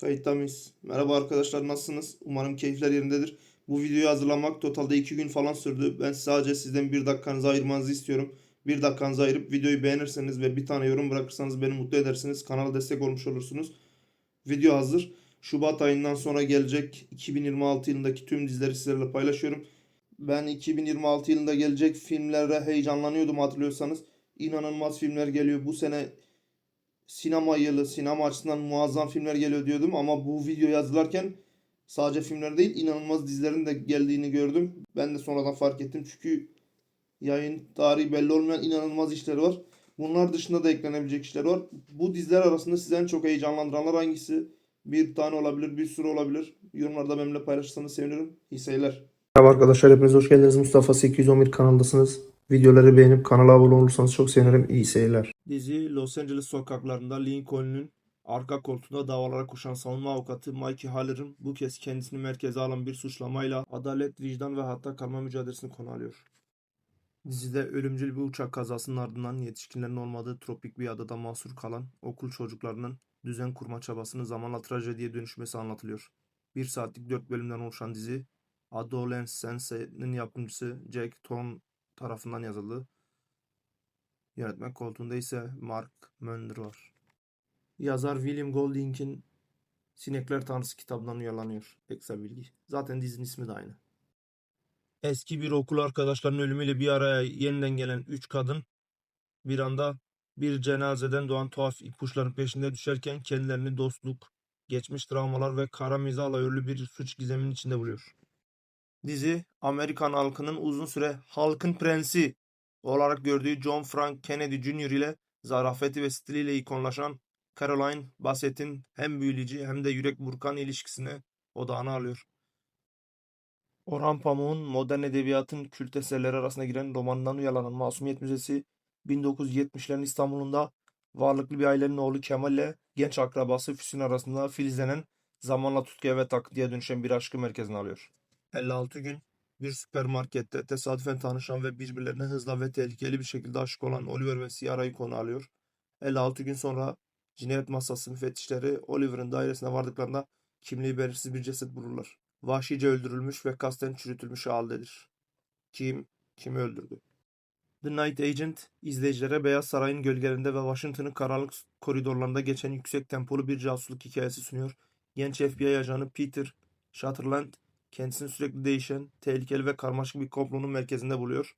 Kayıtta mıyız? Merhaba arkadaşlar nasılsınız? Umarım keyifler yerindedir. Bu videoyu hazırlamak totalde 2 gün falan sürdü. Ben sadece sizden bir dakikanızı ayırmanızı istiyorum. Bir dakikanızı ayırıp videoyu beğenirseniz ve bir tane yorum bırakırsanız beni mutlu edersiniz. Kanala destek olmuş olursunuz. Video hazır. Şubat ayından sonra gelecek 2026 yılındaki tüm dizileri sizlerle paylaşıyorum. Ben 2026 yılında gelecek filmlere heyecanlanıyordum hatırlıyorsanız. İnanılmaz filmler geliyor. Bu sene sinema yılı, sinema açısından muazzam filmler geliyor diyordum ama bu videoyu hazırlarken sadece filmler değil inanılmaz dizilerin de geldiğini gördüm. Ben de sonradan fark ettim çünkü yayın tarihi belli olmayan inanılmaz işler var. Bunlar dışında da eklenebilecek işler var. Bu diziler arasında sizi en çok heyecanlandıranlar hangisi? Bir tane olabilir, bir sürü olabilir. Yorumlarda benimle paylaşırsanız sevinirim. İyi seyirler. Merhaba arkadaşlar, hepiniz hoş geldiniz. Mustafa 811 kanaldasınız. Videoları beğenip kanala abone olursanız çok sevinirim. İyi seyirler. Dizi Los Angeles sokaklarında Lincoln'un arka koltuğunda davalara koşan savunma avukatı Mikey Haller'ın bu kez kendisini merkeze alan bir suçlamayla adalet, vicdan ve hatta kalma mücadelesini konu alıyor. Dizide ölümcül bir uçak kazasının ardından yetişkinlerin olmadığı tropik bir adada mahsur kalan okul çocuklarının düzen kurma çabasının zamanla trajediye dönüşmesi anlatılıyor. Bir saatlik dört bölümden oluşan dizi Adolescence Sensei'nin yapımcısı Jack Thorne tarafından yazıldı. Yönetmen koltuğunda ise Mark Mönder var. Yazar William Golding'in Sinekler Tanrısı kitabından uyarlanıyor. Ekstra bilgi. Zaten dizinin ismi de aynı. Eski bir okul arkadaşlarının ölümüyle bir araya yeniden gelen üç kadın bir anda bir cenazeden doğan tuhaf ipuçların peşinde düşerken kendilerini dostluk, geçmiş travmalar ve kara mizahla örülü bir suç gizeminin içinde buluyor. Dizi, Amerikan halkının uzun süre halkın prensi olarak gördüğü John Frank Kennedy Jr. ile zarafeti ve stiliyle ikonlaşan Caroline Bassett'in hem büyüleyici hem de yürek burkan ilişkisine odağına alıyor. Orhan Pamuk'un modern edebiyatın kült eserleri arasına giren romanından uyarlanan Masumiyet Müzesi 1970'lerin İstanbul'unda varlıklı bir ailenin oğlu Kemal ile genç akrabası Füsun arasında filizlenen zamanla tutkuya ve takıntıya dönüşen bir aşkı merkezine alıyor. 56 gün bir süpermarkette tesadüfen tanışan ve birbirlerine hızla ve tehlikeli bir şekilde aşık olan Oliver ve Ciara'yı konu alıyor. 56 gün sonra cinayet masası müfettişleri Oliver'ın dairesine vardıklarında kimliği belirsiz bir ceset bulurlar. Vahşice öldürülmüş ve kasten çürütülmüş haldedir. Kim, kimi öldürdü? The Night Agent, izleyicilere Beyaz Saray'ın gölgelerinde ve Washington'ın karanlık koridorlarında geçen yüksek tempolu bir casusluk hikayesi sunuyor. Genç FBI ajanı Peter Sutherland, kendisini sürekli değişen, tehlikeli ve karmaşık bir komplonun merkezinde buluyor.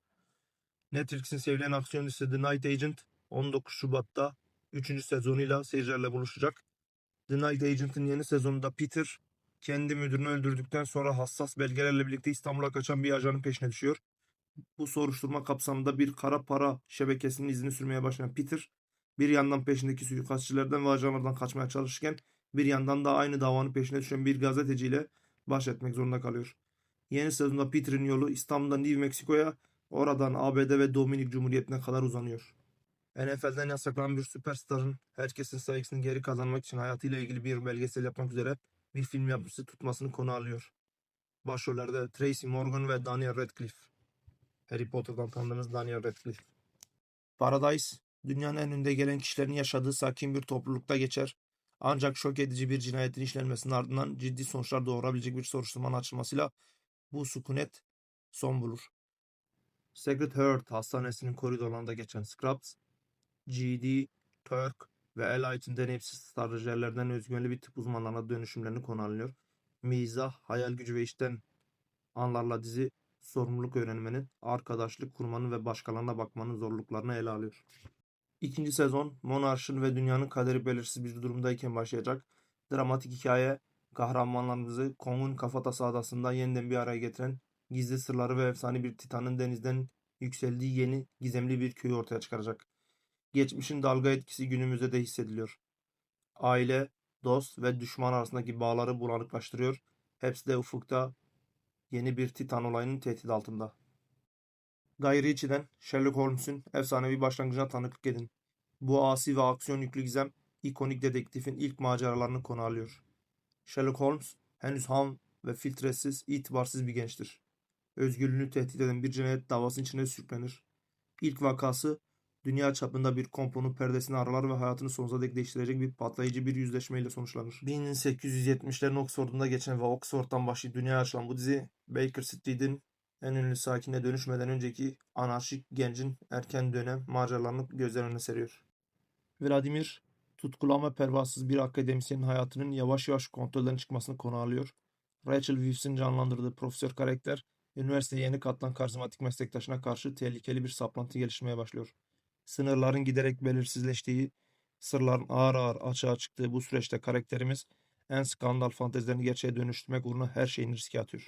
Netflix'in sevilen aksiyon dizisi The Night Agent 19 Şubat'ta 3. sezonuyla seyircilerle buluşacak. The Night Agent'ın yeni sezonunda Peter kendi müdürünü öldürdükten sonra hassas belgelerle birlikte İstanbul'a kaçan bir ajanın peşine düşüyor. Bu soruşturma kapsamında bir kara para şebekesinin izini sürmeye başlayan Peter, bir yandan peşindeki suikastçilerden ve ajanlardan kaçmaya çalışırken bir yandan da aynı davanın peşine düşen bir gazeteciyle baş etmek zorunda kalıyor. Yeni sezonda Peter'in yolu İstanbul'dan New Mexico'ya, oradan ABD ve Dominik Cumhuriyeti'ne kadar uzanıyor. NFL'den yasaklanan bir süperstarın herkesin saygısını geri kazanmak için hayatıyla ilgili bir belgesel yapmak üzere bir film yapımcısı tutmasını konu alıyor. Başrollerde Tracy Morgan ve Daniel Radcliffe. Harry Potter'dan tanıdığınız Daniel Radcliffe. Paradise, dünyanın en önde gelen kişilerin yaşadığı sakin bir toplulukta geçer. Ancak şok edici bir cinayetin işlenmesinin ardından ciddi sonuçlar doğurabilecek bir soruşturmanın açılmasıyla bu sükunet son bulur. Sacred Heart Hastanesi'nin koridorlarında geçen Scrubs, GD, Turk ve Elite'in deneyimsiz stajyerlerden özgüvenli bir tıp uzmanlarına dönüşümlerini konu alınıyor. Mizah, hayal gücü ve işten anlarla dizi sorumluluk öğrenmenin, arkadaşlık kurmanın ve başkalarına bakmanın zorluklarını ele alıyor. İkinci sezon monarşın ve dünyanın kaderi belirsiz bir durumdayken başlayacak. Dramatik hikaye kahramanlarımızı Kong'un kafatası adasında yeniden bir araya getiren gizli sırları ve efsane bir titanın denizden yükseldiği yeni gizemli bir köyü ortaya çıkaracak. Geçmişin dalga etkisi günümüzde de hissediliyor. Aile, dost ve düşman arasındaki bağları bulanıklaştırıyor. Hepsi de ufukta yeni bir titan olayının tehdit altında. Guy Ritchie'den Sherlock Holmes'un efsanevi başlangıcına tanıklık edin. Bu asi ve aksiyon yüklü gizem, ikonik dedektifin ilk maceralarını konu alıyor. Sherlock Holmes, henüz ham ve filtresiz, itibarsız bir gençtir. Özgürlüğünü tehdit eden bir cinayet davasının içine sürüklenir. İlk vakası dünya çapında bir komplonun perdesini aralar ve hayatını sonsuza dek değiştirecek bir patlayıcı bir yüzleşmeyle sonuçlanır. 1870'lerin Oxford'unda geçen ve Oxford'dan başlayıp dünyaya açılan bu dizi Baker Street'in en ünlü sakine dönüşmeden önceki anarşik gencin erken dönem maceralarını gözler önüne seriyor. Vladimir, tutkulu ama pervasız bir akademisyenin hayatının yavaş yavaş kontrolden çıkmasını konu alıyor. Rachel Weisz'in canlandırdığı profesör karakter, üniversiteye yeni katılan karizmatik meslektaşına karşı tehlikeli bir saplantı gelişmeye başlıyor. Sınırların giderek belirsizleştiği, sırların ağır ağır açığa çıktığı bu süreçte karakterimiz en skandal fantezilerini gerçeğe dönüştürmek uğruna her şeyini riske atıyor.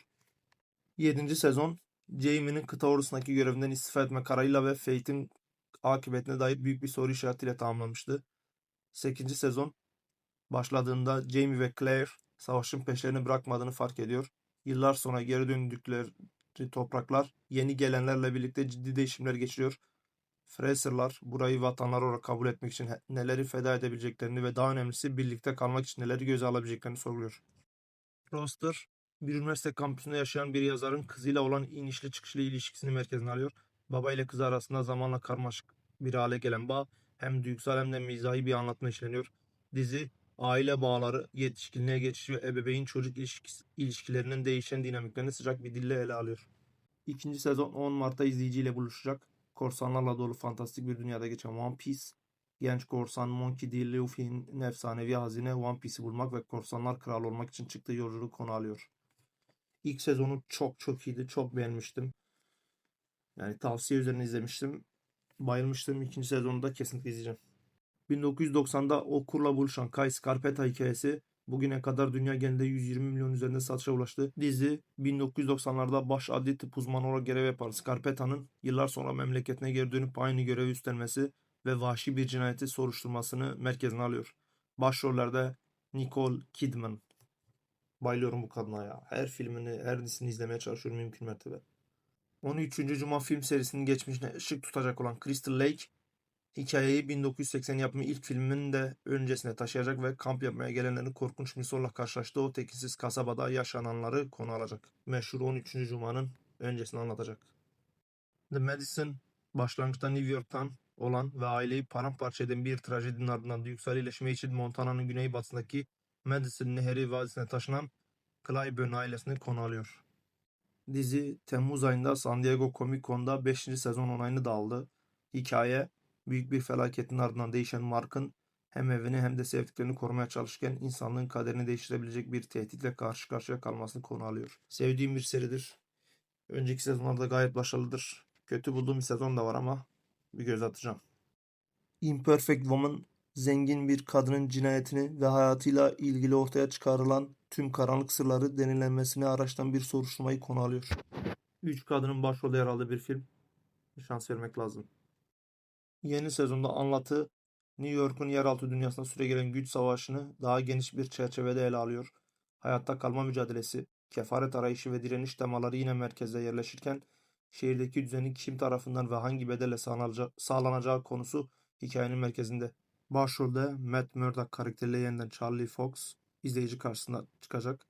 7. sezon Jaime'nin kıta ordusundaki görevinden istifa etme kararıyla ve Fate'in akıbetine dair büyük bir soru işaretiyle tamamlanmıştı. 8. sezon başladığında Jaime ve Claire savaşın peşlerini bırakmadığını fark ediyor. Yıllar sonra geri döndükleri topraklar yeni gelenlerle birlikte ciddi değişimler geçiriyor. Fraser'lar burayı vatanları olarak kabul etmek için neleri feda edebileceklerini ve daha önemlisi birlikte kalmak için neleri göze alabileceklerini sorguluyor. Roster, bir üniversite kampüsünde yaşayan bir yazarın kızıyla olan inişli çıkışlı ilişkisini merkezine alıyor. Baba ile kız arasında zamanla karmaşık bir hale gelen bağ hem duygusal hem de mizahi bir anlatma işleniyor. Dizi aile bağları, yetişkinliğe geçiş ve ebeveyn çocuk ilişkisi, ilişkilerinin değişen dinamiklerini sıcak bir dille ele alıyor. İkinci sezon 10 Mart'ta izleyiciyle buluşacak. Korsanlarla dolu fantastik bir dünyada geçen One Piece, genç korsan Monkey D. Luffy'nin efsanevi hazine One Piece'i bulmak ve korsanlar kralı olmak için çıktığı yolculuğu konu alıyor. İlk sezonu çok çok iyiydi. Çok beğenmiştim. Yani tavsiye üzerine izlemiştim. Bayılmıştım. İkinci sezonu da kesinlikle izleyeceğim. 1990'da Okur'la buluşan Kai Scarpetta hikayesi bugüne kadar dünya genelinde 120 milyon üzerinde satışa ulaştı. Dizi 1990'larda baş adli tıp uzmanı olarak görev yapan Scarpetta'nın yıllar sonra memleketine geri dönüp aynı görevi üstlenmesi ve vahşi bir cinayeti soruşturmasını merkezine alıyor. Başrollerde Nicole Kidman. Bayılıyorum bu kadına ya. Her filmini, her dizisini izlemeye çalışıyorum mümkün mertebe. 13. Cuma film serisinin geçmişine ışık tutacak olan Crystal Lake, hikayeyi 1980 yapımı ilk filmin de öncesine taşıyacak ve kamp yapmaya gelenlerin korkunç bir sorla karşılaştığı o tekinsiz kasabada yaşananları konu alacak. Meşhur 13. Cuma'nın öncesini anlatacak. The Medicine, başlangıçta New York'tan olan ve aileyi paramparça eden bir trajedinin ardından duygusal için Montana'nın güneybatısındaki Madison Nehri Vadisi'ne taşınan Clyburn ailesini konu alıyor. Dizi Temmuz ayında San Diego Comic Con'da 5. sezon onayını da aldı. Hikaye büyük bir felaketin ardından değişen Mark'ın hem evini hem de sevdiklerini korumaya çalışırken insanlığın kaderini değiştirebilecek bir tehditle karşı karşıya kalmasını konu alıyor. Sevdiğim bir seridir. Önceki sezonlarda gayet başarılıdır. Kötü bulduğum bir sezon da var ama bir göz atacağım. Imperfect Woman zengin bir kadının cinayetini ve hayatıyla ilgili ortaya çıkarılan tüm karanlık sırları denilenmesini araştıran bir soruşturmayı konu alıyor. Üç kadının başrolde yer aldığı bir film. Şans vermek lazım. Yeni sezonda anlatı New York'un yeraltı dünyasında süregelen güç savaşını daha geniş bir çerçevede ele alıyor. Hayatta kalma mücadelesi, kefaret arayışı ve direniş temaları yine merkezde yerleşirken şehirdeki düzenin kim tarafından ve hangi bedelle sağlanacağı konusu hikayenin merkezinde. Başrolde Matt Murdock karakteriyle yeniden Charlie Fox izleyici karşısına çıkacak.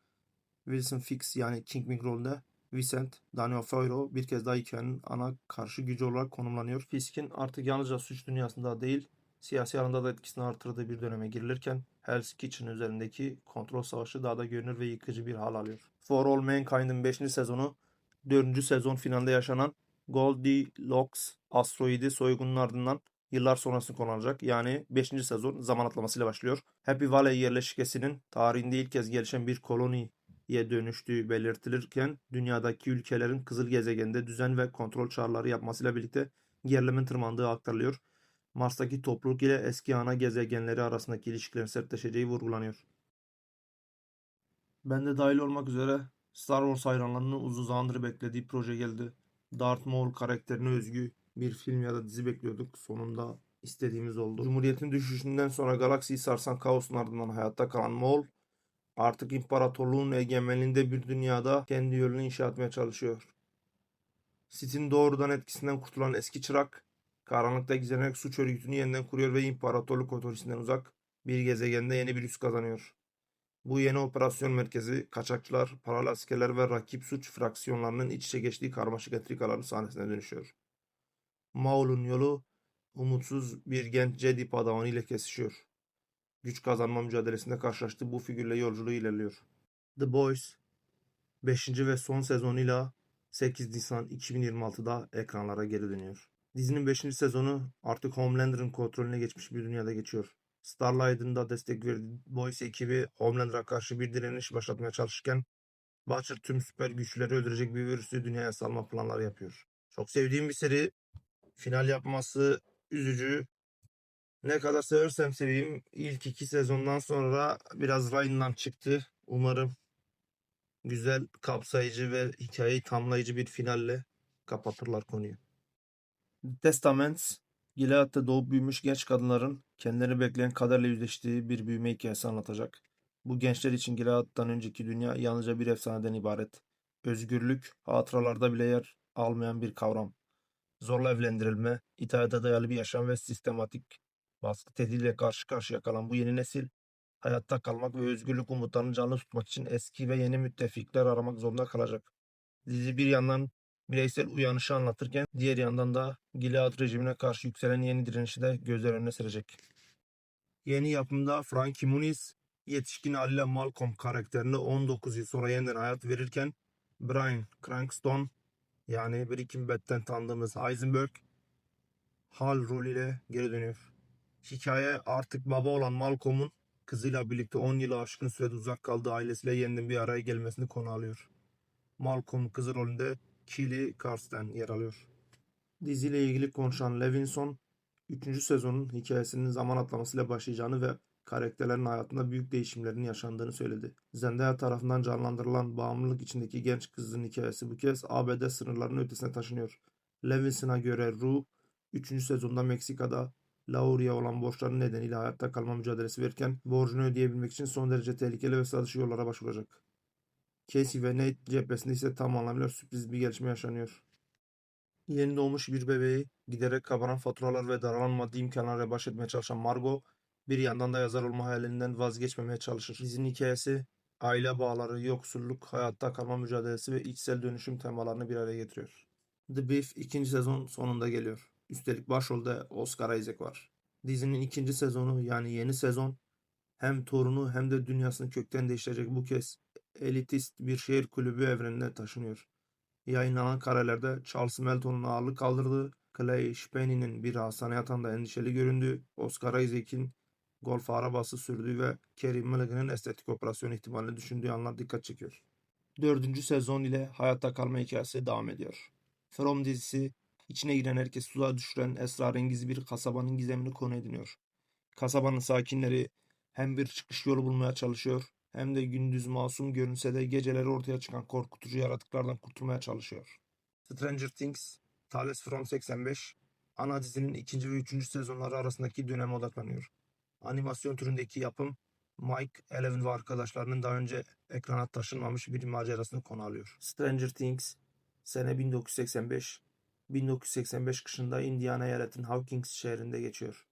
Wilson Fix yani King Ming rolünde Vincent D'Onofrio bir kez daha hikayenin ana karşı gücü olarak konumlanıyor. Fisk'in artık yalnızca suç dünyasında değil, siyasi alanda da etkisini artırdığı bir döneme girilirken Hell's Kitchen üzerindeki kontrol savaşı daha da görünür ve yıkıcı bir hal alıyor. For All Mankind'in 5. sezonu 4. sezon finalde yaşanan Goldilocks asteroidi soygunun ardından yıllar sonrasını konu alacak. Yani 5. sezon zaman atlamasıyla başlıyor. Happy Valley yerleşkesinin tarihinde ilk kez gelişen bir koloniye dönüştüğü belirtilirken dünyadaki ülkelerin kızıl gezegende düzen ve kontrol çağrıları yapmasıyla birlikte gerilemin tırmandığı aktarılıyor. Mars'taki topluluk ile eski ana gezegenleri arasındaki ilişkilerin sertleşeceği vurgulanıyor. Ben de dahil olmak üzere Star Wars hayranlarının uzun zamandır beklediği proje geldi. Darth Maul karakterine özgü bir film ya da dizi bekliyorduk. Sonunda istediğimiz oldu. Cumhuriyet'in düşüşünden sonra galaksiyi sarsan kaosun ardından hayatta kalan Maul artık imparatorluğun egemenliğinde bir dünyada kendi yolunu inşa etmeye çalışıyor. Sith'in doğrudan etkisinden kurtulan eski çırak, karanlıkta gizlenerek suç örgütünü yeniden kuruyor ve imparatorluk otorisinden uzak bir gezegende yeni bir üs kazanıyor. Bu yeni operasyon merkezi kaçakçılar, paralı askerler ve rakip suç fraksiyonlarının iç içe geçtiği karmaşık entrikaların sahnesine dönüşüyor. Maul'un yolu umutsuz bir genç Jedi Padawan ile kesişiyor. Güç kazanma mücadelesinde karşılaştığı bu figürle yolculuğu ilerliyor. The Boys 5. ve son sezonuyla 8 Nisan 2026'da ekranlara geri dönüyor. Dizinin 5. sezonu artık Homelander'ın kontrolüne geçmiş bir dünyada geçiyor. Starlight'ın da destek verdiği Boys ekibi Homelander'a karşı bir direniş başlatmaya çalışırken Butcher tüm süper güçleri öldürecek bir virüsü dünyaya salma planları yapıyor. Çok sevdiğim bir seri. Final yapması üzücü. Ne kadar seversem seveyim ilk iki sezondan sonra biraz rayından çıktı. Umarım güzel, kapsayıcı ve hikayeyi tamlayıcı bir finalle kapatırlar konuyu. Testaments, Gilead'da doğup büyümüş genç kadınların kendilerini bekleyen kaderle yüzleştiği bir büyüme hikayesi anlatacak. Bu gençler için Gilead'dan önceki dünya yalnızca bir efsaneden ibaret. Özgürlük, hatıralarda bile yer almayan bir kavram. Zorla evlendirilme, itaate dayalı bir yaşam ve sistematik baskı tehdidiyle karşı karşıya kalan bu yeni nesil, hayatta kalmak ve özgürlük umutlarını canlı tutmak için eski ve yeni müttefikler aramak zorunda kalacak. Dizi bir yandan bireysel uyanışı anlatırken diğer yandan da Gilead rejimine karşı yükselen yeni direnişi de gözler önüne serecek. Yeni yapımda Frankie Muniz yetişkin haliyle Malcolm karakterine 19 yıl sonra yeniden hayat verirken Brian Cranston yani Breaking Bad'den tanıdığımız Heisenberg Hal rolüyle geri dönüyor. Hikaye artık baba olan Malcolm'un kızıyla birlikte 10 yılı aşkın sürede uzak kaldığı ailesiyle yeniden bir araya gelmesini konu alıyor. Malcolm kızı rolünde Kelly Karsten yer alıyor. Diziyle ilgili konuşan Levinson, 3. sezonun hikayesinin zaman atlamasıyla başlayacağını ve karakterlerin hayatında büyük değişimlerin yaşandığını söyledi. Zendaya tarafından canlandırılan bağımlılık içindeki genç kızın hikayesi bu kez ABD sınırlarının ötesine taşınıyor. Levinson'a göre Rue, 3. sezonda Meksika'da Laurie'ye olan borçları nedeniyle hayatta kalma mücadelesi verirken borcunu ödeyebilmek için son derece tehlikeli ve sadışı yollara başvuracak. Casey ve Nate cephesinde ise tam anlamıyla sürpriz bir gelişme yaşanıyor. Yeni doğmuş bir bebeği giderek kabaran faturalar ve daralan maddi imkanlarla baş etmeye çalışan Margot bir yandan da yazar olma hayalinden vazgeçmemeye çalışır. Dizinin hikayesi aile bağları, yoksulluk, hayatta kalma mücadelesi ve içsel dönüşüm temalarını bir araya getiriyor. The Beef ikinci sezon sonunda geliyor. Üstelik başrolde Oscar Isaac var. Dizinin ikinci sezonu yani yeni sezon hem torunu hem de dünyasını kökten değiştirecek bu kez elitist bir şehir kulübü evrenine taşınıyor. Yayınlanan karelerde Charles Melton'un ağırlık kaldırdığı, Clay Shpaney'nin bir hastane yatağında endişeli göründüğü, Oscar Isaac'in golf arabası sürdüğü ve Kerry Mulligan'ın estetik operasyon ihtimalini düşündüğü anlar dikkat çekiyor. Dördüncü sezon ile hayatta kalma hikayesi devam ediyor. From dizisi içine giren herkes tuzağa düşüren esrarengiz bir kasabanın gizemini konu ediniyor. Kasabanın sakinleri hem bir çıkış yolu bulmaya çalışıyor hem de gündüz masum görünse de geceleri ortaya çıkan korkutucu yaratıklardan kurtulmaya çalışıyor. Stranger Things, Tales from 85, ana dizinin ikinci ve üçüncü sezonları arasındaki döneme odaklanıyor. Animasyon türündeki yapım, Mike, Eleven ve arkadaşlarının daha önce ekrana taşınmamış bir macerasını konu alıyor. Stranger Things, sene 1985, 1985 kışında Indiana eyaletinin Hawkins şehrinde geçiyor.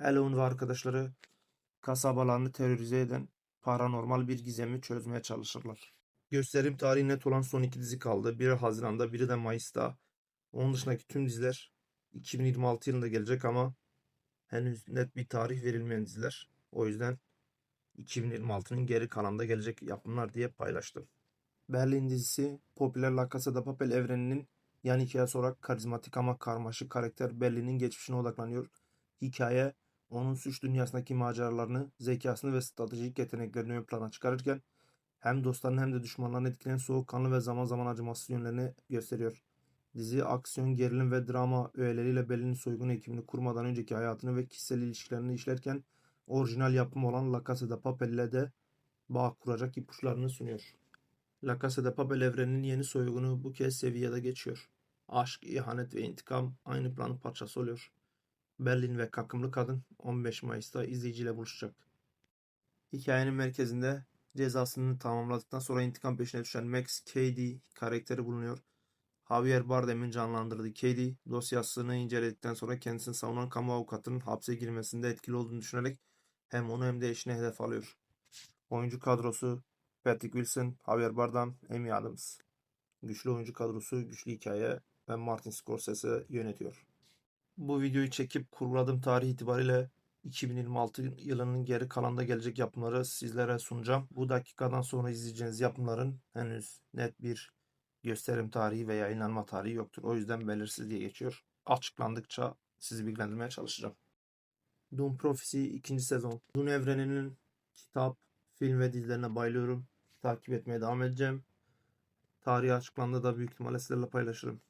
Eleven ve arkadaşları kasabalarını terörize eden paranormal bir gizemi çözmeye çalışırlar. Gösterim tarihi net olan son iki dizi kaldı. Biri Haziran'da, biri de Mayıs'ta. Onun dışındaki tüm diziler 2026 yılında gelecek ama henüz net bir tarih verilmeyen diziler. O yüzden 2026'nın geri kalanında gelecek yapımlar diye paylaştım. Berlin dizisi popüler La Casa de Papel evreninin yan hikayesi olarak karizmatik ama karmaşık karakter Berlin'in geçmişine odaklanıyor. Hikaye onun suç dünyasındaki maceralarını, zekasını ve stratejik yeteneklerini ön plana çıkarırken hem dostlarını hem de düşmanlarını etkileyen soğukkanlı ve zaman zaman acımasız yönlerini gösteriyor. Dizi aksiyon, gerilim ve drama öğeleriyle Berlin soygun ekibini kurmadan önceki hayatını ve kişisel ilişkilerini işlerken orijinal yapım olan La Casa de Papel ile de bağ kuracak ipuçlarını sunuyor. La Casa de Papel evreninin yeni soygunu bu kez seviyede geçiyor. Aşk, ihanet ve intikam aynı planın parçası oluyor. Berlin ve Kakımlı Kadın 15 Mayıs'ta izleyiciyle buluşacak. Hikayenin merkezinde cezasını tamamladıktan sonra intikam peşine düşen Max Cady karakteri bulunuyor. Javier Bardem'in canlandırdığı Cady dosyasını inceledikten sonra kendisini savunan kamu avukatının hapse girmesinde etkili olduğunu düşünerek hem onu hem de eşini hedef alıyor. Oyuncu kadrosu Patrick Wilson, Javier Bardem, Amy Adams. Güçlü oyuncu kadrosu, güçlü hikaye ve Martin Scorsese yönetiyor. Bu videoyu çekip kurguladığım tarih itibariyle 2026 yılının geri kalanında gelecek yapımları sizlere sunacağım. Bu dakikadan sonra izleyeceğiniz yapımların henüz net bir gösterim tarihi ve yayınlanma tarihi yoktur. O yüzden belirsiz diye geçiyor. Açıklandıkça sizi bilgilendirmeye çalışacağım. Doom Prophecy 2. sezon. Dune evreninin kitap, film ve dizilerine bayılıyorum. Takip etmeye devam edeceğim. Tarihi açıklandığında da büyük ihtimalle sizlerle paylaşırım.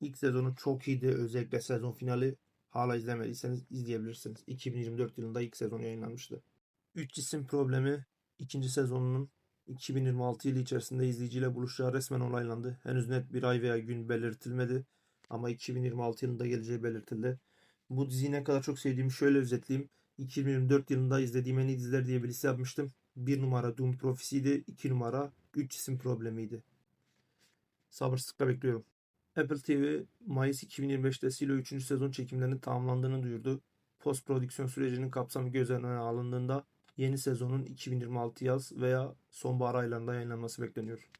İlk sezonu çok iyiydi. Özellikle sezon finali hala izlemediyseniz izleyebilirsiniz. 2024 yılında ilk sezonu yayınlanmıştı. 3 cisim problemi ikinci sezonunun 2026 yılı içerisinde izleyiciyle buluşacağı resmen onaylandı. Henüz net bir ay veya gün belirtilmedi ama 2026 yılında geleceği belirtildi. Bu diziyi ne kadar çok sevdiğimi şöyle özetleyeyim. 2024 yılında izlediğim en iyi diziler diye bir liste yapmıştım. 1 numara Doom Prophecy'ydi, 2 numara 3 cisim problemiydi. Sabırsızlıkla bekliyorum. Apple TV Mayıs 2025'te Silo 3. sezon çekimlerinin tamamlandığını duyurdu. Post prodüksiyon sürecinin kapsamı göz önüne alındığında yeni sezonun 2026 yaz veya sonbahar aylarında yayınlanması bekleniyor.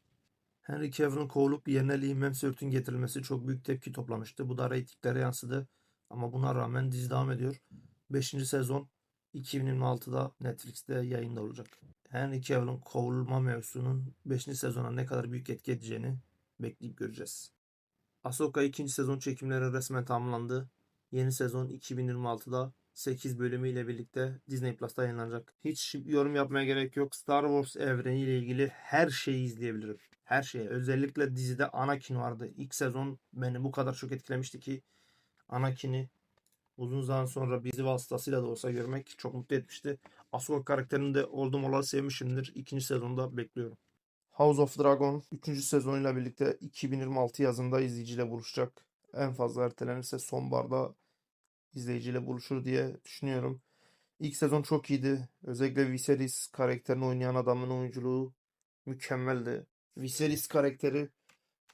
Henry Cavill'ın kovulup yerine Liam Hemsworth'un getirilmesi çok büyük tepki toplamıştı. Bu da reytinglere yansıdı. Ama buna rağmen dizi devam ediyor. 5. sezon 2026'da Netflix'te yayında olacak. Henry Cavill'ın kovulma mevzusunun 5. sezona ne kadar büyük etki edeceğini bekleyip göreceğiz. Ahsoka 2. sezon çekimleri resmen tamamlandı. Yeni sezon 2026'da 8 bölümüyle birlikte Disney Plus'ta yayınlanacak. Hiç yorum yapmaya gerek yok. Star Wars evreniyle ilgili her şeyi izleyebilirim. Her şeyi. Özellikle dizide Anakin vardı. İlk sezon beni bu kadar çok etkilemişti ki Anakin'i uzun zaman sonra bizi vasıtasıyla da olsa görmek çok mutlu etmişti. Ahsoka karakterini de oldum olalı sevmişimdir. İkinci sezonda bekliyorum. House of Dragon 3. sezonuyla birlikte 2026 yazında izleyiciyle buluşacak. En fazla ertelenirse sonbaharda izleyiciyle buluşur diye düşünüyorum. İlk sezon çok iyiydi. Özellikle Viserys karakterini oynayan adamın oyunculuğu mükemmeldi. Viserys karakteri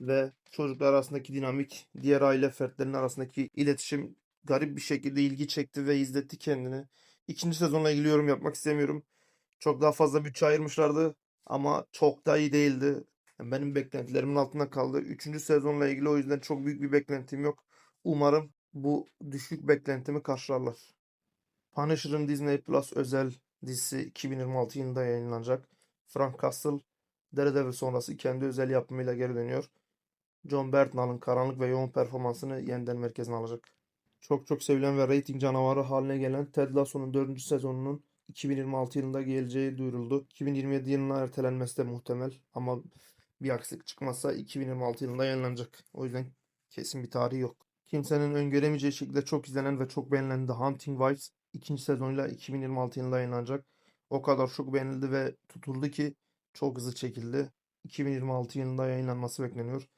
ve çocuklar arasındaki dinamik, diğer aile fertlerinin arasındaki iletişim garip bir şekilde ilgi çekti ve izletti kendini. İkinci sezonla ilgili yorum yapmak istemiyorum. Çok daha fazla bütçe ayırmışlardı ama çok da iyi değildi. Benim beklentilerimin altında kaldı. Üçüncü sezonla ilgili o yüzden çok büyük bir beklentim yok. Umarım bu düşük beklentimi karşılarlar. Punisher'ın Disney Plus özel dizisi 2026 yılında yayınlanacak. Frank Castle, Daredevil sonrası kendi özel yapımıyla geri dönüyor. John Bernthal karanlık ve yoğun performansını yeniden merkezine alacak. Çok çok sevilen ve reyting canavarı haline gelen Ted Lasso'nun 4. sezonunun 2026 yılında geleceği duyuruldu. 2027 yılına ertelenmesi de muhtemel ama bir aksilik çıkmazsa 2026 yılında yayınlanacak. O yüzden kesin bir tarihi yok. Kimsenin öngöremeyeceği şekilde çok izlenen ve çok beğenilen The Hunting Wives ikinci sezonuyla 2026 yılında yayınlanacak. O kadar çok beğenildi ve tutuldu ki çok hızlı çekildi. 2026 yılında yayınlanması bekleniyor.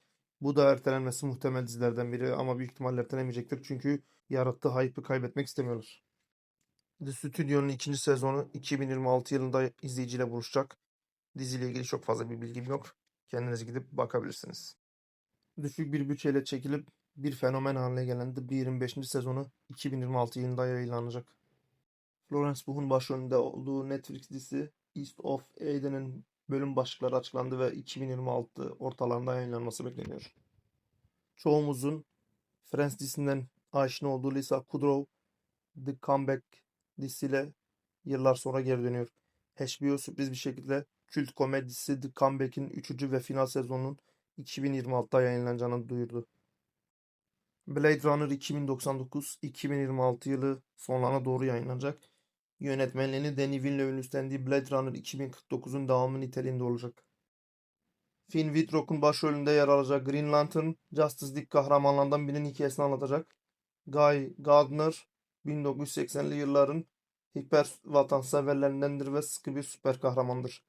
Bu da ertelenmesi muhtemel dizilerden biri ama büyük ihtimalle ertelemeyecektir çünkü yarattığı hype'ı kaybetmek istemiyorlar. The Studio'nun ikinci sezonu 2026 yılında izleyiciyle buluşacak. Diziyle ilgili çok fazla bir bilgim yok. Kendiniz gidip bakabilirsiniz. Düşük bir bütçeyle çekilip bir fenomen haline gelen The Bear'in 5. sezonu 2026 yılında yayınlanacak. Florence Pugh'un başrolünde olduğu Netflix dizisi East of Eden'in bölüm başlıkları açıklandı ve 2026 ortalarında yayınlanması bekleniyor. Çoğumuzun Friends dizisinden aşina olduğu Lisa Kudrow The Comeback dizisiyle yıllar sonra geri dönüyor. HBO sürpriz bir şekilde kült komedisi The Comeback'in 3. ve final sezonunun 2026'da yayınlanacağını duyurdu. Blade Runner 2099 2026 yılı sonlarına doğru yayınlanacak. Yönetmenliğini Denis Villeneuve'ün üstlendiği Blade Runner 2049'un devamı niteliğinde olacak. Finn Wittrock'un başrolünde yer alacak Green Lantern, Justice League kahramanlarından birinin hikayesini anlatacak. Guy Gardner, 1980'li yılların hiper vatanseverlerindendir ve sıkı bir süper kahramandır.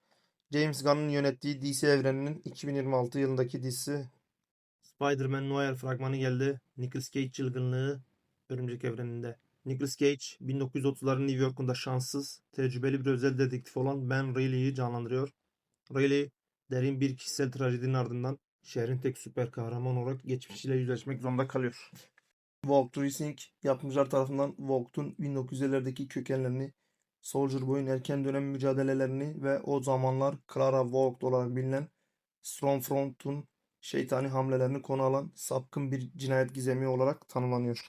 James Gunn'ın yönettiği DC evreninin 2026 yılındaki dizisi Spider-Man Noir fragmanı geldi. Nicolas Cage çılgınlığı Örümcek evreninde. Nicolas Cage 1930'ların New York'unda şanssız, tecrübeli bir özel dedektif olan Ben Reilly'yi canlandırıyor. Reilly derin bir kişisel trajedinin ardından şehrin tek süper kahraman olarak geçmişiyle yüzleşmek zorunda kalıyor. Walk Racing yapımcılar tarafından Walk'un 1950'lerdeki kökenlerini, Soldier Boy'un erken dönem mücadelelerini ve o zamanlar Clara Walk olarak bilinen Stormfront'un şeytani hamlelerini konu alan sapkın bir cinayet gizemi olarak tanımlanıyor.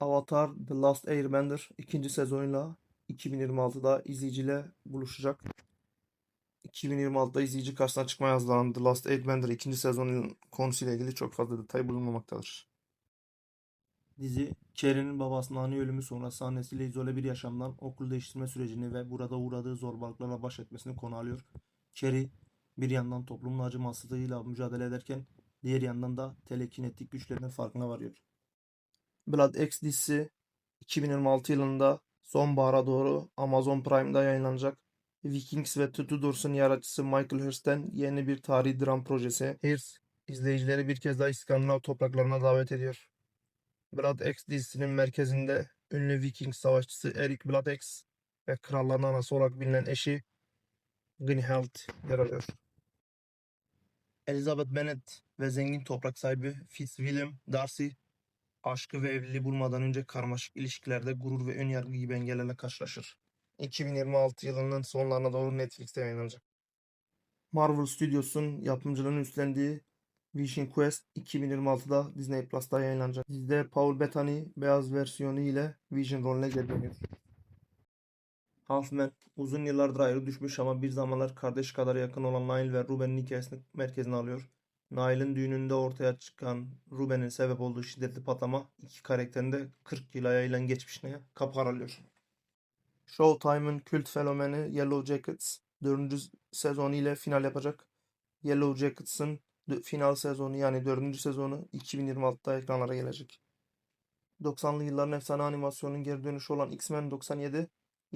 Avatar The Last Airbender ikinci sezonuyla 2026'da izleyiciyle buluşacak. 2026'da izleyici karşısına çıkmaya hazırlanan The Last Airbender ikinci sezonun konusuyla ilgili çok fazla detay bulunmamaktadır. Dizi, Kerry'nin babasının ani ölümü sonrası annesiyle izole bir yaşamdan okul değiştirme sürecini ve burada uğradığı zorbalıklarla baş etmesini konu alıyor. Kerry, bir yandan toplumun acımasızlığıyla mücadele ederken, diğer yandan da telekinetik güçlerinin farkına varıyor. Blood X dizisi 2026 yılında sonbahara doğru Amazon Prime'da yayınlanacak. Vikings ve The Tudors'un yaratıcısı Michael Hirst'ten yeni bir tarihi dram projesi. Hirst, izleyicileri bir kez daha İskandinav topraklarına davet ediyor. Blood X dizisinin merkezinde ünlü Viking savaşçısı Eric Blood X ve kralların anası olarak bilinen eşi Gunhild yer alıyor. Elizabeth Bennet ve zengin toprak sahibi Fitzwilliam Darcy aşkı ve evliliği bulmadan önce karmaşık ilişkilerde gurur ve önyargı gibi engellerle karşılaşır. 2026 yılının sonlarına doğru Netflix'te yayınlanacak. Marvel Studios'un yapımcılığını üstlendiği Vision Quest 2026'da Disney Plus'ta yayınlanacak. Dizide Paul Bettany beyaz versiyonu ile Vision rolüne geri dönüyor. Halfman uzun yıllardır ayrı düşmüş ama bir zamanlar kardeş kadar yakın olan Niall ve Ruben'in hikayesini merkezine alıyor. Niall'ın düğününde ortaya çıkan Ruben'in sebep olduğu şiddetli patlama iki karakterin de 40 yıla yayılan geçmişine kapı aralıyor. Showtime'ın kült fenomeni Yellow Jackets 4. sezonu ile final yapacak. Yellow Jackets'ın final sezonu yani 4. sezonu 2026'da ekranlara gelecek. 90'lı yılların efsane animasyonun geri dönüşü olan X-Men 97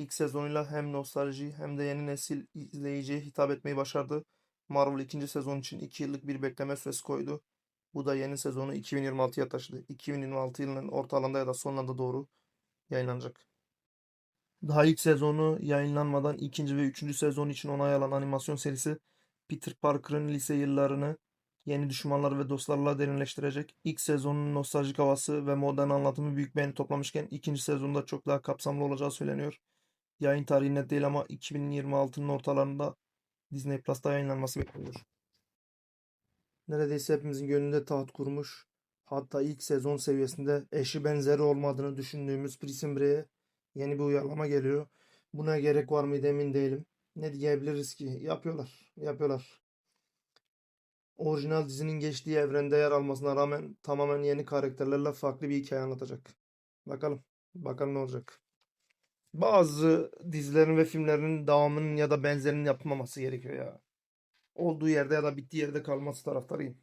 ilk sezonuyla hem nostalji hem de yeni nesil izleyiciye hitap etmeyi başardı. Marvel ikinci sezon için 2 yıllık bir bekleme süresi koydu. Bu da yeni sezonu 2026'ya taşıdı. 2026 yılının ortalarında ya da sonlarına doğru yayınlanacak. Daha ilk sezonu yayınlanmadan ikinci ve üçüncü sezon için onay alan animasyon serisi Peter Parker'ın lise yıllarını yeni düşmanlar ve dostlarla derinleştirecek. İlk sezonun nostaljik havası ve modern anlatımı büyük beğeni toplamışken ikinci sezonda çok daha kapsamlı olacağı söyleniyor. Yayın tarihi net değil ama 2026'nın ortalarında Disney Plus'ta yayınlanması bekleniyor. Neredeyse hepimizin gönlünde taht kurmuş, hatta ilk sezon seviyesinde eşi benzeri olmadığını düşündüğümüz Prison Break'e yeni bir uyarlama geliyor. Buna gerek var mıydı emin değilim. Ne diyebiliriz ki? Yapıyorlar, yapıyorlar. Orijinal dizinin geçtiği evrende yer almasına rağmen tamamen yeni karakterlerle farklı bir hikaye anlatacak. Bakalım, bakalım ne olacak. Bazı dizilerin ve filmlerin devamının ya da benzerinin yapılmaması gerekiyor ya. Olduğu yerde ya da bittiği yerde kalması taraftarıyım.